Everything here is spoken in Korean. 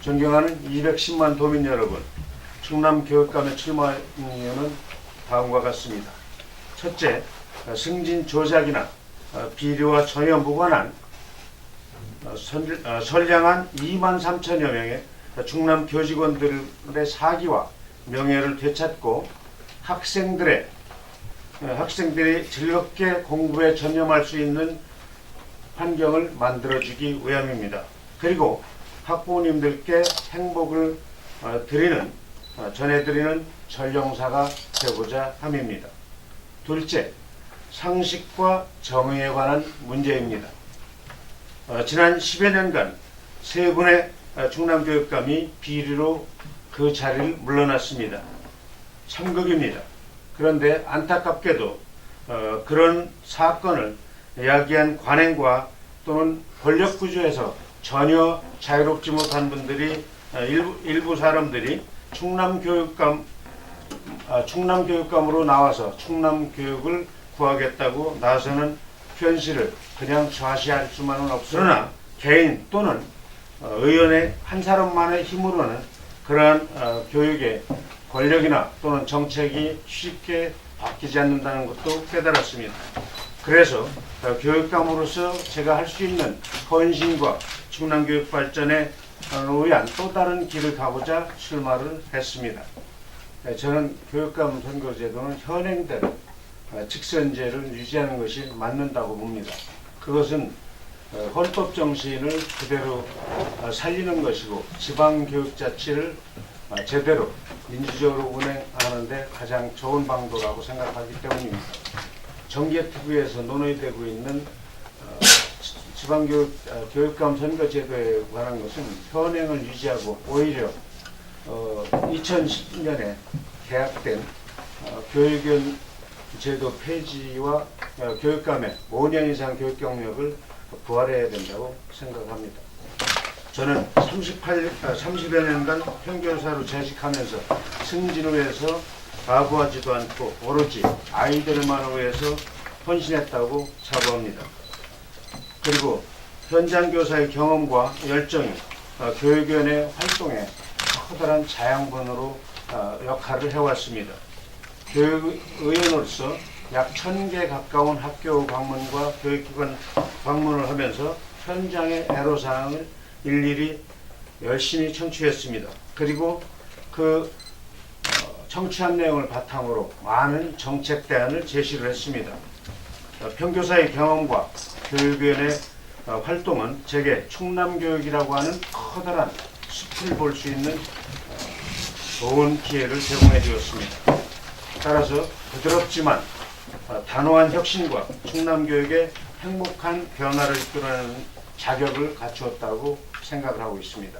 존경하는 210만 도민 여러분, 충남 교육감에 출마한 이유는 다음과 같습니다. 첫째, 어, 승진 조작이나 어, 비리와 전혀 무관한 어, 선- 어, 선량한 2만 3천여 명의 충남 교직원들의 사기와 명예를 되찾고 학생들의 어, 학생들이 즐겁게 공부에 전념할 수 있는 환경을 만들어주기 위함입니다. 그리고 학부모님들께 행복을 어, 드리는 어, 전해드리는 전령사가 되고자 함입니다. 둘째, 상식과 정의에 관한 문제입니다. 어, 지난 10여 년간 세 분의 어, 충남교육감이 비리로 그 자리를 물러났습니다. 참극입니다. 그런데 안타깝게도 어, 그런 사건을 야기한 관행과 또는 권력 구조에서 전혀 자유롭지 못한 분들이 어, 일부, 일부 사람들이 충남 교육감 아, 충남 교육감으로 나와서 충남 교육을 구하겠다고 나서는 현실을 그냥 좌시할 수만은 없으나 개인 또는 어, 의원의 한 사람만의 힘으로는 그러한 어, 교육의 권력이나 또는 정책이 쉽게 바뀌지 않는다는 것도 깨달았습니다. 그래서 어, 교육감으로서 제가 할 수 있는 헌신과 충남 교육 발전에 어, 위한 또 다른 길을 가고자 출마를 했습니다. 네, 저는 교육감 선거제도는 현행대로 어, 직선제를 유지하는 것이 맞는다고 봅니다. 그것은 어, 헌법 정신을 그대로 어, 살리는 것이고 지방교육자치를 어, 제대로 민주적으로 운행하는데 가장 좋은 방도라고 생각하기 때문입니다. 정계특위에서 논의되고 있는 어, 지- 지방교육 어, 교육감 선거제도에 관한 것은 현행을 유지하고 오히려 어, 2010년에 개학된 어, 교육연 제도 폐지와 어, 교육감의 5년 이상 교육 경력을 부활해야 된다고 생각합니다. 저는 38, 아, 30여 년간 평교사로 재직하면서 승진을 위해서 바보하지도 않고 오로지 아이들만을 위해서 헌신했다고 자부합니다. 그리고 현장 교사의 경험과 열정이 어, 교육위원회 활동에 커다란 자양분으로 어, 역할을 해왔습니다. 교육의원으로서 약 1000개 가까운 학교 방문과 교육기관 방문을 하면서 현장의 애로사항을 일일이 열심히 청취했습니다. 그리고 그 어, 청취한 내용을 바탕으로 많은 정책 대안을 제시를 했습니다. 어, 평교사의 경험과 교육위원회 어, 활동은 제게 충남교육이라고 하는 커다란 숲을 볼 수 있는 어, 좋은 기회를 제공해 주었습니다. 따라서 부드럽지만 어, 단호한 혁신과 충남교육의 행복한 변화를 이끌어내는 자격을 갖추었다고 생각을 하고 있습니다.